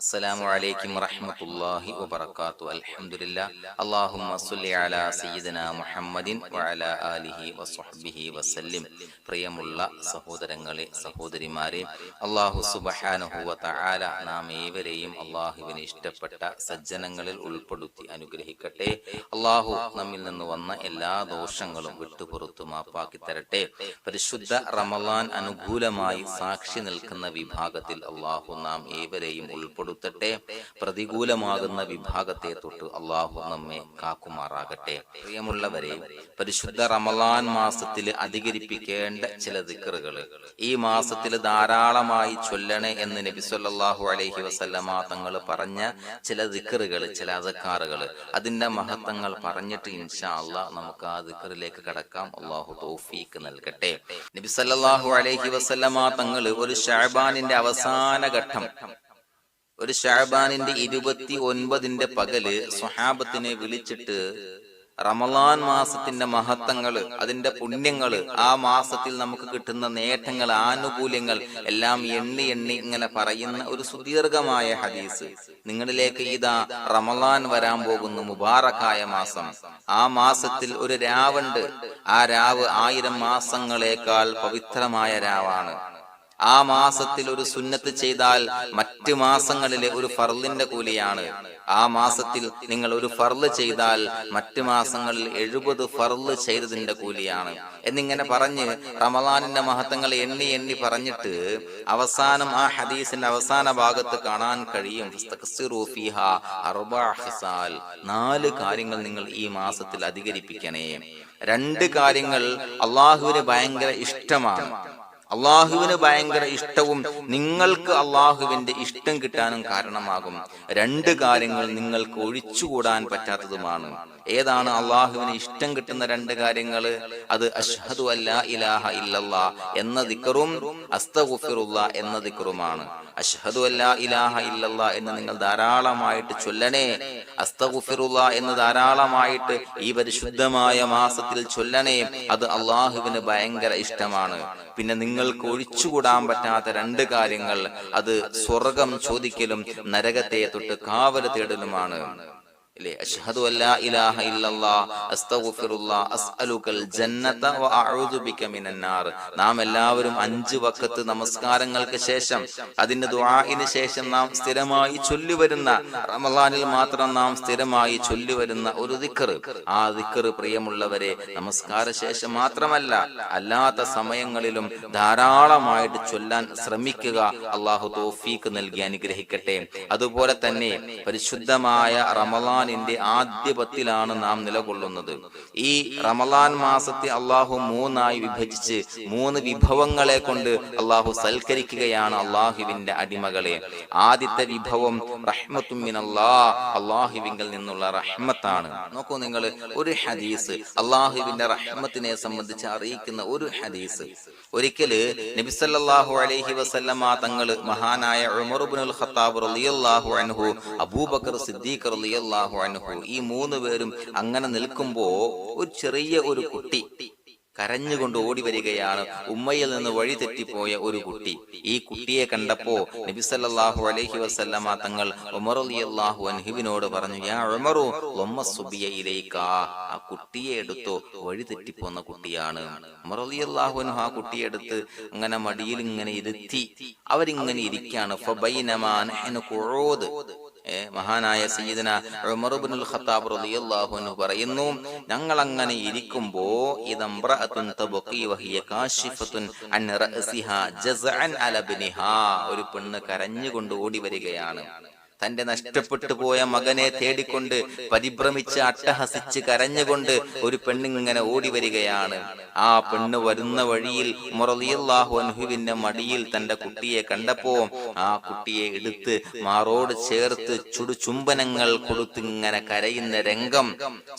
السلام عليكم ورحمة الله وبركاته الحمد لله اللهم صل على سيدنا محمد وعلى آله وصحبه وسلم പ്രിയമുള്ള സഹോദരങ്ങളെ സഹോദരിമാരെ അള്ളാഹു സുബഹാനഹുവ തആല നാം ഏവരെയും അള്ളാഹുവിന് ഇഷ്ടപ്പെട്ട സജ്ജനങ്ങളിൽ ഉൾപ്പെടുത്തി അനുഗ്രഹിക്കട്ടെ അള്ളാഹു നമ്മിൽ നിന്ന് വന്ന എല്ലാ ദോഷങ്ങളും വിട്ടുപുറത്തു മാപ്പാക്കി തരട്ടെ പരിശുദ്ധ റമലാൻ അനുകൂലമായി സാക്ഷി നിൽക്കുന്ന വിഭാഗത്തിൽ അള്ളാഹു നാം ഏവരെയും ഉൾപ്പെടുത്തട്ടെ പ്രതികൂലമാകുന്ന വിഭാഗത്തെ തൊട്ട് അള്ളാഹു നമ്മെ കാക്കുമാറാകട്ടെ. പ്രിയമുള്ളവരെ പരിശുദ്ധ റമലാൻ മാസത്തിൽ അധികരിപ്പിക്കേണ്ട ചില ദിക്കറുകൾ ഈ മാസത്തിൽ ധാരാളമായി ചൊല്ലണേ എന്ന് നബി അലഹി വസല്ലമ തങ്ങൾ പറഞ്ഞ ചില ദിക്കറുകൾ ചില അസക്കാറുകൾ അതിന്റെ മഹത്വങ്ങൾ പറഞ്ഞിട്ട് ഇൻഷാ അള്ളാഹ് നമുക്ക് ആ ദിക്കറിലേക്ക് കടക്കാം. അള്ളാഹു തോഫീക്ക് നൽകട്ടെ. നബിസ്വല്ലാഹു അലൈഹി വസല്ലമ തങ്ങൾ ഒരു ഷാബാനിന്റെ അവസാന ഘട്ടം ഒരു ഷാബാനിന്റെ ഇരുപത്തി ഒൻപതിന്റെ പകൽ സുഹാബത്തിനെ വിളിച്ചിട്ട് റമലാൻ മാസത്തിന്റെ മഹത്വങ്ങൾ അതിന്റെ പുണ്യങ്ങൾ ആ മാസത്തിൽ നമുക്ക് കിട്ടുന്ന നേട്ടങ്ങൾ ആനുകൂല്യങ്ങൾ എല്ലാം എണ്ണി എണ്ണി ഇങ്ങനെ പറയുന്ന ഒരു സുദീർഘമായ ഹദീസ്. നിങ്ങളിലേക്ക് ഇതാ റമലാൻ വരാൻ പോകുന്നു മുബാറക്കായ മാസം. ആ മാസത്തിൽ ഒരു രാവുണ്ട്. ആ രാവ് ആയിരം മാസങ്ങളേക്കാൾ പവിത്രമായ രാവാണ്. ആ മാസത്തിൽ ഒരു സുന്നത്ത് ചെയ്താൽ മറ്റു മാസങ്ങളിലെ ഒരു ഫർലിന്റെ കൂലിയാണ്. ആ മാസത്തിൽ നിങ്ങൾ ഒരു ഫർൾ ചെയ്താൽ മറ്റു മാസങ്ങളിൽ എഴുപത് ഫർൾ ചെയ്തതിന്റെ കൂലിയാണ്. എന്നിങ്ങനെ പറഞ്ഞ് റമദാനിന്റെ മഹത്വങ്ങൾ എണ്ണി എണ്ണി പറഞ്ഞിട്ട് അവസാനം ആ ഹദീസിന്റെ അവസാന ഭാഗത്ത് കാണാൻ കഴിയും. നാല് കാര്യങ്ങൾ നിങ്ങൾ ഈ മാസത്തിൽ അധികരിപ്പിക്കണേ. രണ്ട് കാര്യങ്ങൾ അള്ളാഹുവിന് ഭയങ്കര ഇഷ്ടമാണ്. അള്ളാഹുവിന് ഭയങ്കര ഇഷ്ടവും നിങ്ങൾക്ക് അള്ളാഹുവിന്റെ ഇഷ്ടം കിട്ടാനും കാരണമാകും. രണ്ട് കാര്യങ്ങൾ നിങ്ങൾക്ക് ഒഴിച്ചുകൂടാൻ പറ്റാത്തതുമാണ്. ഏതാണ് അള്ളാഹുവിന് ഇഷ്ടം കിട്ടുന്ന രണ്ട് കാര്യങ്ങൾ അത് അഷ്ഹദു അല്ലാ ഇലാഹ ഇല്ലല്ലാ എന്ന ദിക്കറും അസ്തഗുഫിറുല്ല എന്ന ദിക്കറുമാണ് അഷ്ഹദു അല്ലാ ഇലാഹ ഇല്ലല്ലാ എന്ന് നിങ്ങൾ ധാരാളമായിട്ട് ചൊല്ലണേ. അസ്തഗുഫിറുല്ല എന്ന് ധാരാളമായിട്ട് ഈ പരിശുദ്ധമായ മാസത്തിൽ ചൊല്ലണേ. അത് അള്ളാഹുവിന് ഭയങ്കര ഇഷ്ടമാണ്. പിന്നെ നിങ്ങൾക്ക് ഒഴിച്ചുകൂടാൻ പറ്റാത്ത രണ്ട് കാര്യങ്ങൾ. അത് സ്വർഗം ചോദിക്കലും നരകത്തെ തൊട്ട് കാവൽ തേടലുമാണ്. അഷ്ഹദു ഇലാഹ ജന്നത ബിക മിനന്നാർ നാം എല്ലാവരും അഞ്ച് വക്കത്ത് നമസ്കാരങ്ങൾക്ക് ശേഷം അതിന്റെ ദുആഇന് ശേഷം നാം സ്ഥിരമായി ചൊല്ലിവരുന്ന റമളാനിൽ മാത്രം നാം സ്ഥിരമായി ചൊല്ലിവരുന്ന ഒരു ദിക്ർ ആ ദിക്ർ പ്രിയമുള്ളവരെ നമസ്കാര ശേഷം മാത്രമല്ല അല്ലാത്ത സമയങ്ങളിലും ധാരാളമായിട്ട് ചൊല്ലാൻ ശ്രമിക്കുക അള്ളാഹു തോഫീക്ക് നൽകി അനുഗ്രഹിക്കട്ടെ. അതുപോലെ തന്നെ പരിശുദ്ധമായ റമലാനിന്റെ ആദ്യ പത്തിലാണ് നാം നിലകൊള്ളുന്നത്. ഈ റമലാൻ മാസത്തെ അള്ളാഹു മൂന്നായി വിഭജിച്ച് മൂന്ന് വിഭവങ്ങളെ കൊണ്ട് അള്ളാഹു സൽക്കരിക്കുകയാണ് അള്ളാഹുവിന്റെ അടിമകളെ. ആദ്യത്തെ വിഭവം റഹ്മത്തുമിനല്ലാ അള്ളാഹുവിങ്കിൽ നിന്നുള്ള റഹ്മത്താണ്. നോക്കൂ നിങ്ങൾ ഒരു ഹദീസ് അള്ളാഹുവിന്റെ റഹ്മത്തിനെ സംബന്ധിച്ച് അറിയിക്കുന്ന ഒരു ഹദീസ്. ഒരിക്കൽ നബിസല്ലാഹു അലൈഹി വസല്ലമ തങ്ങൾ മഹാനായ ഉമർബുൽ ഖത്താബ് റളിയല്ലാഹു അൻഹു അബൂബക്കർ സിദ്ദീഖ് അൻഹു ഈ മൂന്ന് പേരും അങ്ങനെ നിൽക്കുമ്പോ ഒരു ചെറിയ ഒരു കുട്ടി കരഞ്ഞുകൊണ്ട് ഓടി വരികയാണ്. ഉമ്മയിൽ നിന്ന് വഴി തെറ്റിപ്പോയ ഒരു കുട്ടി. ഈ കുട്ടിയെ കണ്ടപ്പോ നബിസല്ലാഹു അലഹി വസല്ലമ തങ്ങൾ ഉമർ അലിയല്ലാഹു പറഞ്ഞു യാ ഉമറു ആ കുട്ടിയെ എടുത്തോ വഴി തെറ്റിപ്പോന്ന കുട്ടിയാണ്. ഉമർ അലിയല്ലാഹു ആ കുട്ടിയെ എടുത്ത് അങ്ങനെ മടിയിൽ ഇങ്ങനെ ഇരുത്തി അവരിങ്ങനെ ഇരിക്കാണ്. മഹാനായ സീദന ഉമർ ഇബ്നുൽ ഖത്താബ് റളിയല്ലാഹു അൻഹു പറയുന്നു ഞങ്ങൾ അങ്ങനെ ഇരിക്കുമ്പോ ഇദംറഅത്തുൻ തബഖി വഹിയ കാശിഫത്തുൻ അൻ റഅസിഹാ ജസ്അൻ അല ബിനിഹാ ഒരു പെണ്ണ് കരഞ്ഞുകൊണ്ട് ഓടി വരികയാണ്. തന്റെ നഷ്ടപ്പെട്ടു പോയ മകനെ തേടിക്കൊണ്ട് പരിഭ്രമിച്ച് അട്ടഹസിച്ച് കരഞ്ഞുകൊണ്ട് ഒരു പെണ്ണിങ്ങനെ ഓടി വരികയാണ് ആ പെണ്ണ് വരുന്ന വഴിയിൽ മുറലിയല്ലാഹു അൻഹുവിന്റെ മടിയിൽ തന്റെ കുട്ടിയെ കണ്ടപ്പോ ആ കുട്ടിയെ എടുത്ത് മാറോട് ചേർത്ത് ചുടു ചുംബനങ്ങൾ കൊടുത്ത് ഇങ്ങനെ കരയുന്ന രംഗം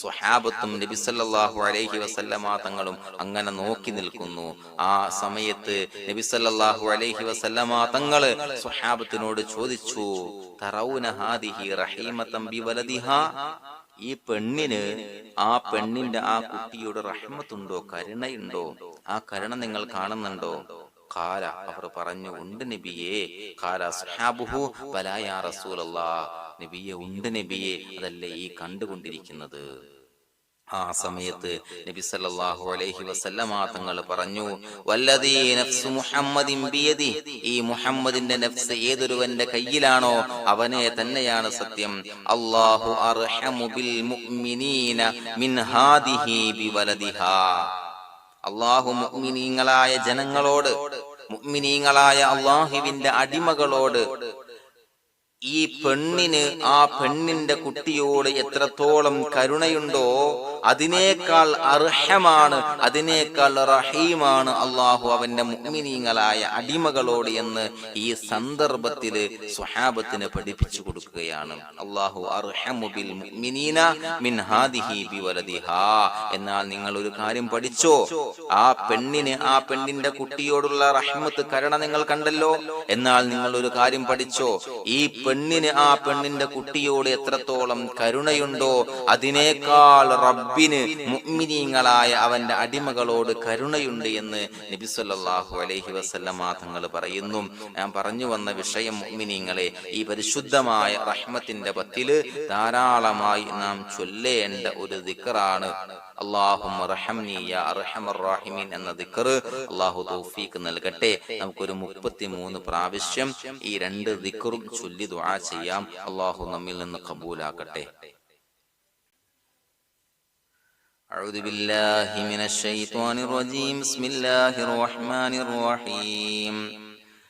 സ്വഹാബത്തും നബിസല്ലാഹു അലൈഹി വസല്ലമ തങ്ങളും അങ്ങനെ നോക്കി നിൽക്കുന്നു. ആ സമയത്ത് നബിസല്ലാഹു അലൈഹി വസല്ലമ തങ്ങൾ സ്വഹാബത്തിനോട് ചോദിച്ചു ഈ പെണ്ണിന് ആ പെണ്ണിന്റെ ആ കുട്ടിയുടെ റഹ്മത്തുണ്ടോ കരുണയുണ്ടോ? ആ കരുണ നിങ്ങൾ കാണുന്നുണ്ടോ? കാല അവർ പറഞ്ഞു ഉണ്ട് നബിയെ. കാല സഹാബുഹു ബലായ റസൂലല്ലാ. നബിയെ ഉണ്ട് നബിയെ. അതല്ലേ ഈ കണ്ടുകൊണ്ടിരിക്കുന്നത്. ആ സമയത്ത് നബി സല്ലല്ലാഹു അലൈഹി വസല്ലമ തങ്ങൾ പറഞ്ഞു വല്ലദീ നഫ്സ് മുഹമ്മദിൻ ബിയദി. ഈ മുഹമ്മദിന്റെ നഫ്സ് ഏതൊരുവന്റെ കയ്യിലാണോ അവനെ തന്നെയാണ് സത്യം. അല്ലാഹു അർഹമു ബിൽ മുഅ്മിനീന മിൻ ഹാദിഹി ബിവലദിഹാ. അല്ലാഹു മുഅ്മിനീങ്ങളായ ജനങ്ങളോട് മുഅ്മിനീങ്ങളായ അള്ളാഹുവിന്റെ അടിമകളോട് ഈ പെണ്ണിന് ആ പെണ്ണിന്റെ കുട്ടിയോട് എത്രത്തോളം കരുണയുണ്ടോ അതിനേക്കാൾ അർഹമാണ് അതിനേക്കാൾ റഹീമാണ് അള്ളാഹു അവന്റെ മുഅ്മിനീങ്ങളായ അടിമകളോട് എന്ന് ഈ സന്ദർഭത്തിൽ സ്വഹാബത്തിന് പഠിപ്പിച്ചു കൊടുക്കുകയാണ്. അള്ളാഹു എന്നാൽ നിങ്ങൾ ഒരു കാര്യം പഠിച്ചോ? ആ പെണ്ണിന് ആ പെണ്ണിന്റെ കുട്ടിയോടുള്ള റഹ്മത്ത് കരുണ നിങ്ങൾ കണ്ടല്ലോ? എന്നാൽ നിങ്ങൾ ഒരു കാര്യം പഠിച്ചോ? ഈ പെണ്ണിന് ആ പെണ്ണിന്റെ കുട്ടിയോട് എത്രത്തോളം കരുണയുണ്ടോ അതിനേക്കാൾ റബ്ബിന് മുഗ്മിനീങ്ങളായ അവന്റെ അടിമകളോട് കരുണയുണ്ട് എന്ന് നബിസ്വല്ലാഹു അലൈഹി വസല്ലമ തങ്ങൾ പറയുന്നു. ഞാൻ പറഞ്ഞു വന്ന വിഷയം മുഗ്മിനീങ്ങളെ ഈ പരിശുദ്ധമായ റഹ്മത്തിന്റെ പത്തിൽ ധാരാളമായി നാം ചൊല്ലേണ്ട ഒരു ദിക്റാണ്. അള്ളാഹുമ്മ റഹംനി യാ അർഹമർ റാഹിമീൻ എന്ന അള്ളാഹു നൽകട്ടെ. നമുക്കൊരു മുപ്പത്തിമൂന്ന് പ്രാവശ്യം ഈ രണ്ട് ദിക്കറും ചൊല്ലി ദുആ ചെയ്യാം അള്ളാഹു നമ്മിൽ നിന്ന് കബൂലാക്കട്ടെ أعوذ بالله من الشيطان الرجيم بسم الله الرحمن الرحيم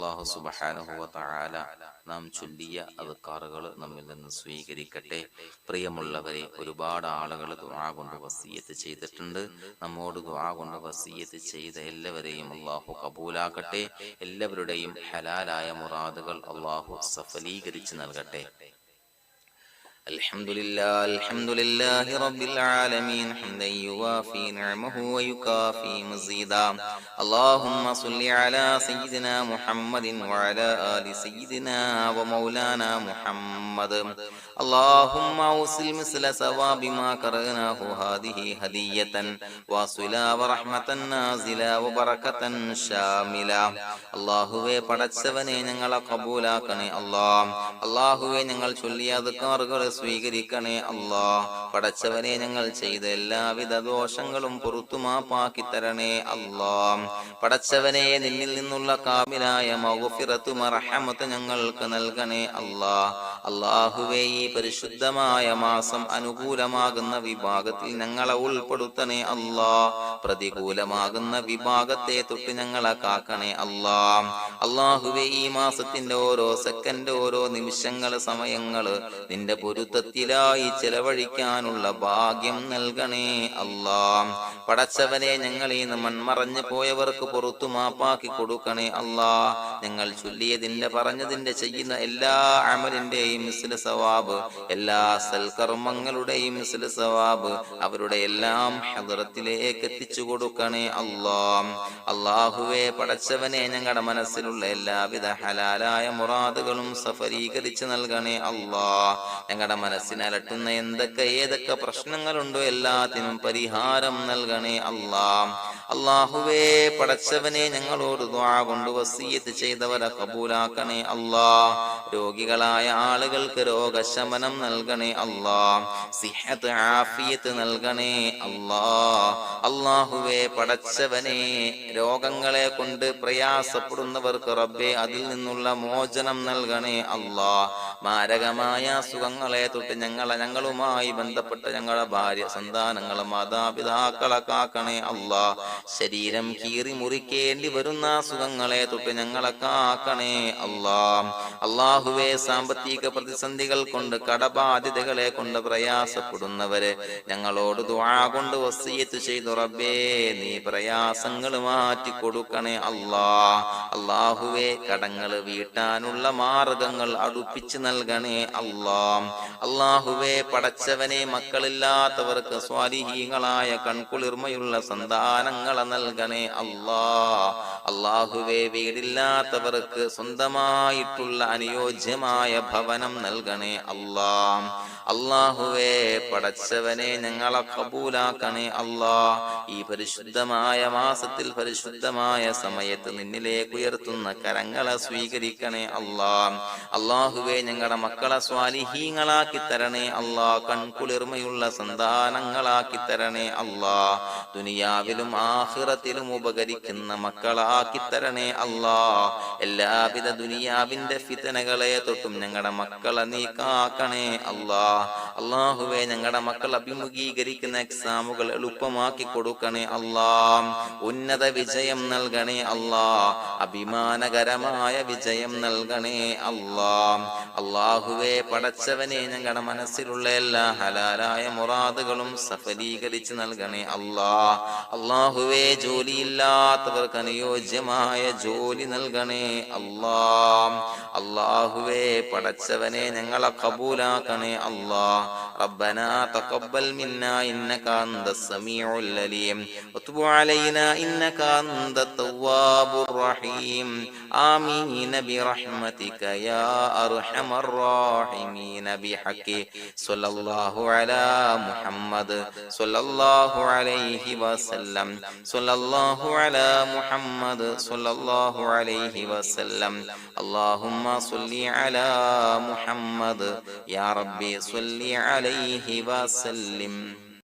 അള്ളാഹു സുബഹാനഹുവ തആല നാം ചൊല്ലിയ അദ്കാറുകൾ നമ്മിൽ നിന്ന് സ്വീകരിക്കട്ടെ. പ്രിയമുള്ളവരെ ഒരുപാട് ആളുകൾ ദുആ കൊണ്ട് വസീയത്ത് ചെയ്തിട്ടുണ്ട്. നമ്മോട് ദുആ കൊണ്ട് വസീയത്ത് ചെയ്ത എല്ലാവരെയും അള്ളാഹു കബൂലാക്കട്ടെ. എല്ലാവരുടെയും ഹലാലായ മുറാദുകൾ അള്ളാഹു സഫലീകരിച്ച് നൽകട്ടെ. الحمد لله الحمد لله رب العالمين حمدا يوافي نعمه ويكافي مزيدا اللهم صل على سيدنا محمد وعلى آل سيدنا ومولانا محمد اللهم اوصل مثل ثواب ما قرأناه هذه هدية واصلا ورحمة نازلا وبركة شاملا അള്ളാഹുവെ പടച്ചവനെ ഞങ്ങളെ കബൂലാക്കണേ അല്ലാ അള്ളാഹുവെ ഞങ്ങൾ ചൊല്ലിയ അതുക്കാറുകൾ സ്വീകരിക്കണേ അല്ലാ. പടച്ചവനെ ഞങ്ങൾ ചെയ്ത എല്ലാവിധ ദോഷങ്ങളും പുറത്തു മാപ്പാക്കി തരണേ അല്ലാ. പടച്ചവനെ നിന്നിൽ നിന്നുള്ള കാമിലായ മൗഫിറത്തു മറഹമത്ത് ഞങ്ങൾക്ക് നൽകണേ അല്ലാ. അള്ളാഹുവേ ഈ പരിശുദ്ധമായ മാസം അനുകൂലമാകുന്ന വിഭാഗത്തിൽ ഞങ്ങളെ ഉൾപ്പെടുത്തണേ അല്ലാ. പ്രതികൂലമാകുന്ന വിഭാഗത്തെ തൊട്ട് ഞങ്ങളെ കാക്കണേ അല്ലാ. അള്ളാഹുവേ ഈ മാസത്തിന്റെ ഓരോ സെക്കൻഡ് ഓരോ നിമിഷങ്ങൾ സമയങ്ങൾ നിന്റെ പൊരുത്തത്തിലായി ചെലവഴിക്കാനുള്ള ഭാഗ്യം നൽകണേ അല്ലാ. പടച്ചവനെ ഞങ്ങൾ ഇന്ന് മൺമറഞ്ഞു പോയവർക്ക് പുറത്തു മാപ്പാക്കി കൊടുക്കണേ അല്ലാ. ഞങ്ങൾ ചൊല്ലിയതിന്റെ പറഞ്ഞതിന്റെ ചെയ്യുന്ന എല്ലാ അമലിന്റെയും മിസ്ല സവാബ് എല്ലാ സൽക്കർമ്മങ്ങളുടെയും മിസ്ല സവാബ് അവരുടെ എല്ലാം ഹദറത്തിലേക്ക് എത്തിച്ചു കൊടുക്കണേ അല്ലാ. അള്ളാഹുവെ പടച്ചവനെ ഞങ്ങളുടെ മനസ്സിലുള്ള എല്ലാവിധ ഹലാലായ മുറാദുകളും സഫരീകരിച്ച് നൽകണേ അല്ലാ. ഞങ്ങളുടെ മനസ്സിനെ അലട്ടുന്ന എന്തൊക്കെ ഏതൊക്കെ പ്രശ്നങ്ങളുണ്ടോ എല്ലാത്തിനും പരിഹാരം നൽകണേ അല്ലാ അള്ളാഹുവേ പടച്ചവനെ ഞങ്ങളോട് ദ്വാ കൊണ്ട് വസീയത്ത് ചെയ്തവരെ കബൂലാക്കണേ അല്ലാ രോഗികളായ ആളുകൾക്ക് രോഗശമനം നൽകണേ അല്ലാ സിഹത്ത് ആഫിയത്ത് നൽകണേ അല്ലാ അള്ളാഹുവേ പടച്ചവനെ രോഗങ്ങളെ കൊണ്ട് പ്രയാസപ്പെടുന്നവർക്ക് റബ്ബെ അതിൽ നിന്നുള്ള മോചനം നൽകണേ അല്ലാ മാരകമായ അസുഖങ്ങളെ തൊട്ട് ഞങ്ങളെ ഞങ്ങളുമായി ബന്ധപ്പെട്ട ഞങ്ങളെ ഭാര്യ സന്താനങ്ങളെ മാതാപിതാക്കളെ കാക്കണേ അല്ലാ. ശരീരം കീറി മുറിക്കേണ്ടി വരുന്ന അസുഖങ്ങളെ തൊട്ട് ഞങ്ങളെ കാക്കണേ അല്ലാ. അള്ളാഹുവെ സാമ്പത്തിക പ്രതിസന്ധികൾ കൊണ്ട് കടബാധ്യതകളെ കൊണ്ട് പ്രയാസപ്പെടുന്നവര് ഞങ്ങളോട് ദ്വാ കൊണ്ട് വസീയത്ത് ചെയ്തു റബ്ബേ നീ പ്രയാസങ്ങൾ മാറ്റി കൊടുക്കണേ അല്ലാ. അള്ളാഹുവെ കടങ്ങൾ വീട്ടാനുള്ള മാർഗങ്ങൾ അടുപ്പിച്ച് നൽകണേ അല്ലാ. അള്ളാഹുവെ പടച്ചവനെ മക്കളില്ലാത്തവർക്ക് സ്വാലിഹീങ്ങളായ കൺകുളിർമയുള്ള സന്താനങ്ങളെ നൽകണേ അള്ളാ. അള്ളാഹുവെ വീടില്ലാത്തവർക്ക് സ്വന്തമായിട്ടുള്ള അനുയോജ്യമായ ഭവനം നൽകണേ അള്ളാ. അള്ളാഹുവേ പടച്ചവനെ ഞങ്ങളെ കബൂലാക്കണേ അള്ളാ. ഈ പരിശുദ്ധമായ മാസത്തിൽ പരിശുദ്ധമായ സമയത്ത് നിന്നിലേക്ക് ഉയർത്തുന്ന കരങ്ങളെ സ്വീകരിക്കണേ അള്ളാ. അള്ളാഹുവേ ഞങ്ങളുടെ മക്കളെ സ്വാലിഹീങ്ങളാക്കി തരണേ അല്ലാ കൺകുളിർമയുള്ള സന്താനങ്ങളാക്കി തരണേ അല്ലാ ദുനിയാവിലും ആഹിറത്തിലും ഉപകരിക്കുന്ന മക്കളാക്കി തരണേ അല്ലാ എല്ലാവിധ ദുനിയാവിന്റെ ഫിതനകളെ തൊട്ടും ഞങ്ങളുടെ മക്കളെ നീ കാക്കണേ അള്ളാഹുവെ ഞങ്ങളുടെ മക്കൾ അഭിമുഖീകരിക്കുന്ന എക്സാമുകൾ എളുപ്പമാക്കി കൊടുക്കണേ അല്ലാ. ഉന്നത വിജയം നൽകണേ അല്ലാ. അഭിമാനകരമായ വിജയം നൽകണേ അല്ലാ. അള്ളാഹുവെ പടച്ചവനെ ഞങ്ങളുടെ മനസ്സിലുള്ള എല്ലാ ഹലാലായ മുറാദുകളും സഫലീകരിച്ച് നൽകണേ അല്ലാ. അള്ളാഹുവെ ജോലിയില്ലാത്തവർക്ക് അനുയോജ്യമായ ജോലി നൽകണേ അല്ലാ. അള്ളാഹുവെ പടച്ചവനെ ഞങ്ങളെ കബൂലാക്കണേ അല്ലാ. ربنا تقبل منا إنك أنت السميع العليم. وتب علينا إنك أنت التواب الرحيم. آمين برحمتك يا أرحم الراحمين. بحق. صلى الله على محمد. صلى الله عليه وسلم. صلى الله على محمد. صلى الله عليه وسلم. اللهم صل على محمد. يا ربي صل عليه وسلم